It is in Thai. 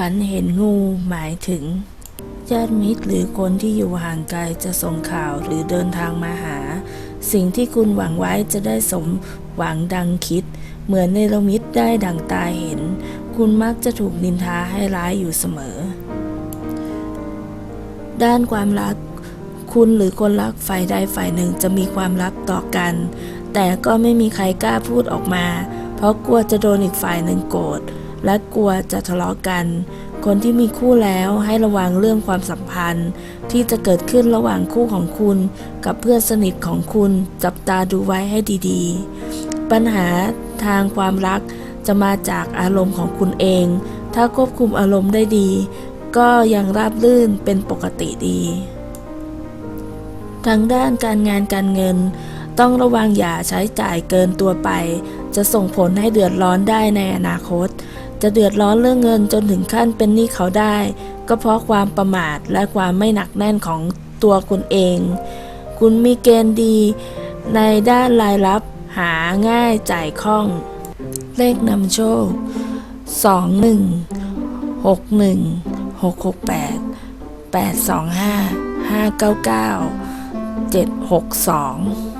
ฝันเห็นงูหมายถึง ญาติมิตรหรือคนที่อยู่ห่างไกลจะส่งข่าวหรือเดินทางมาหา สิ่งที่คุณหวังไว้จะได้สมหวังดังคิด เหมือนเนรมิตได้ดังตาเห็น คุณมักจะถูกนินทาให้ร้ายอยู่เสมอ ด้านความรัก คุณหรือคนรักฝ่ายใดฝ่ายหนึ่งจะมีความลับต่อกัน แต่ก็ไม่มีใครกล้าพูดออกมา เพราะกลัวจะโดนอีกฝ่ายหนึ่งโกรธ และกลัวจะทะเลาะกัน คนที่มีคู่แล้วให้ระวังเรื่องความสัมพันธ์ ที่จะเกิดขึ้นระหว่างคู่ของคุณ กับเพื่อนสนิทของคุณจับตาดูไว้ให้ดีๆ ปัญหาทางความรักจะมาจากอารมณ์ของคุณเอง ถ้าควบคุมอารมณ์ได้ดี ก็ยังราบรื่นเป็นปกติดี ทางด้านการงานการเงิน ต้องระวังอย่าใช้จ่ายเกินตัวไป จะส่งผลให้เดือดร้อนได้ในอนาคต จะเดือดร้อนเรื่องเงินจนถึงขั้นเป็นหนี้เขาได้ ก็เพราะความประมาทและความไม่หนักแน่นของตัวคุณเอง คุณมีเกณฑ์ดี ในด้านรายรับหาง่ายจ่ายคล่อง เลขนำโชค 21 61 668 825 599 762